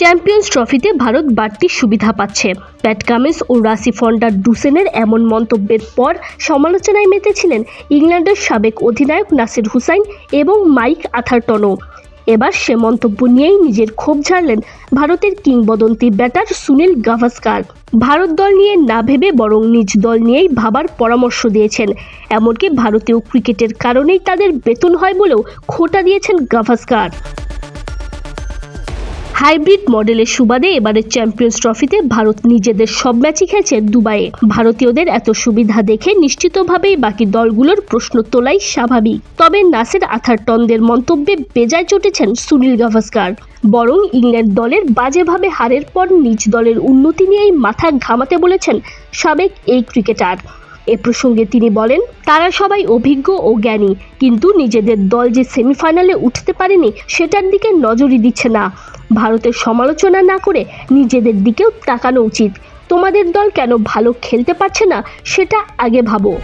Champions ট্রফিতে ভারত বাড়তি সুবিধা পাচ্ছে। প্যাট কামিন্স ও রাসি ফন্ডার ডুসেনের এমন মন্তব্যের পর সমালোচনায় মেতেছিলেন ইংল্যান্ডের সাবেক অধিনায়ক নাসির হুসাইন এবং মাইক আথারটনও। এবার সে মন্তব্য নিয়েই নিজের ক্ষোভ ঝাড়লেন ভারতের কিংবদন্তি ব্যাটার সুনীল গাভাস্কার। ভারত দল নিয়ে না ভেবে বরং নিজ দল নিয়েই ভাবার পরামর্শ দিয়েছেন। এমনকি ভারতীয় ক্রিকেটের কারণেই তাদের বেতন হয় বলেও খোটা দিয়েছেন গাভাস্কার। হাইব্রিড মডেলের সুবাদে এবারের চ্যাম্পিয়ন্স ট্রফিতে ভারত নিজেদের সব ম্যাচই খেলছে দুবাইয়ে। ভারতীয়দের এত সুবিধা দেখে নিশ্চিতভাবেই বাকি দলগুলোর প্রশ্ন তোলাই স্বাভাবিক। তবে নাসের আথারটনদের মন্তব্যে বেজায় চটেছেন সুনীল গাভাস্কার। বরং ইংল্যান্ড দলের বাজেভাবে হারের পর নিজ দলের উন্নতি নিয়েই মাথা ঘামাতে বলেছেন সাবেক এই ক্রিকেটার। এ প্রসঙ্গে তিনি বলেন, তারা সবাই অভিজ্ঞ ও জ্ঞানী, কিন্তু নিজেদের দল যে সেমিফাইনালে উঠতে পারেনি, সেটার দিকে নজরই দিচ্ছে না। ভারতের সমালোচনা না করে নিজেদের দিকেও তাকানো উচিত। তোমাদের দল কেন ভালো খেলতে পারছে না, সেটা আগে ভাবো।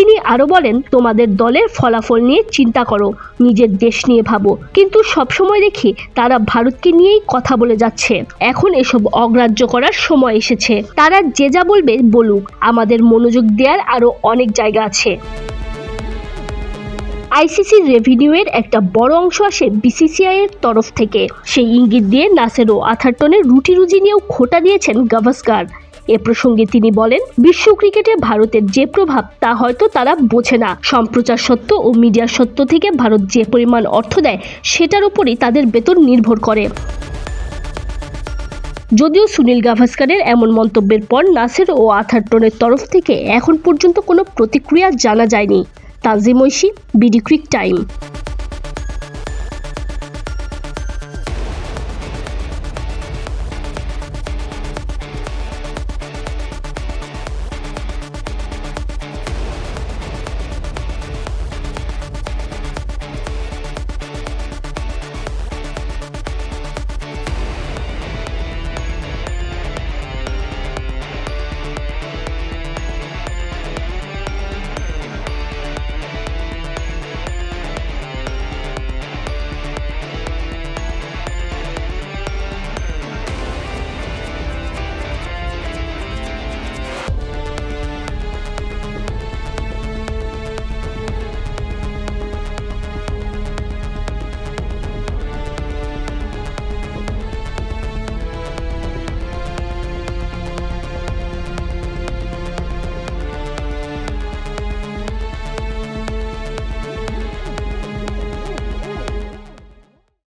তিনি আরও বলেন, তোমাদের দলের ফলাফল নিয়ে চিন্তা করো, নিজের দেশ নিয়ে ভাবো। কিন্তু সবসময় দেখি তারা ভারতকে নিয়েই কথা বলে যাচ্ছে। এখন এসব অগ্রাহ্য করার সময় এসেছে। তারা যে যা বলবে বলুক, আমাদের মনোযোগ দেওয়ার আরও অনেক জায়গা আছে। আইসিসির রেভিনিউয়ের একটা বড় অংশ আসে বিসিসিআই এর তরফ থেকে। সেই ইঙ্গিত দিয়ে নাসেরো আথারটনের রুটি রুজি নিয়েও খোটা দিয়েছেন গাভাস্কার। এ প্রসঙ্গে তিনি বলেন, বিশ্ব ক্রিকেটে ভারতের যে প্রভাব তা হয়তো তারা বোঝে না। সম্প্রচার সত্য ও মিডিয়া সত্য থেকে ভারত যে পরিমাণ অর্থ দেয়, সেটার উপরই তাদের বেতন নির্ভর করে। যদিও সুনীল গাভাস্কারের এমন মন্তব্যের পর নাসের ও আথারটনের তরফ থেকে এখন পর্যন্ত কোনো প্রতিক্রিয়া জানা যায়নি। Tajim Oishi, BD Cric Time.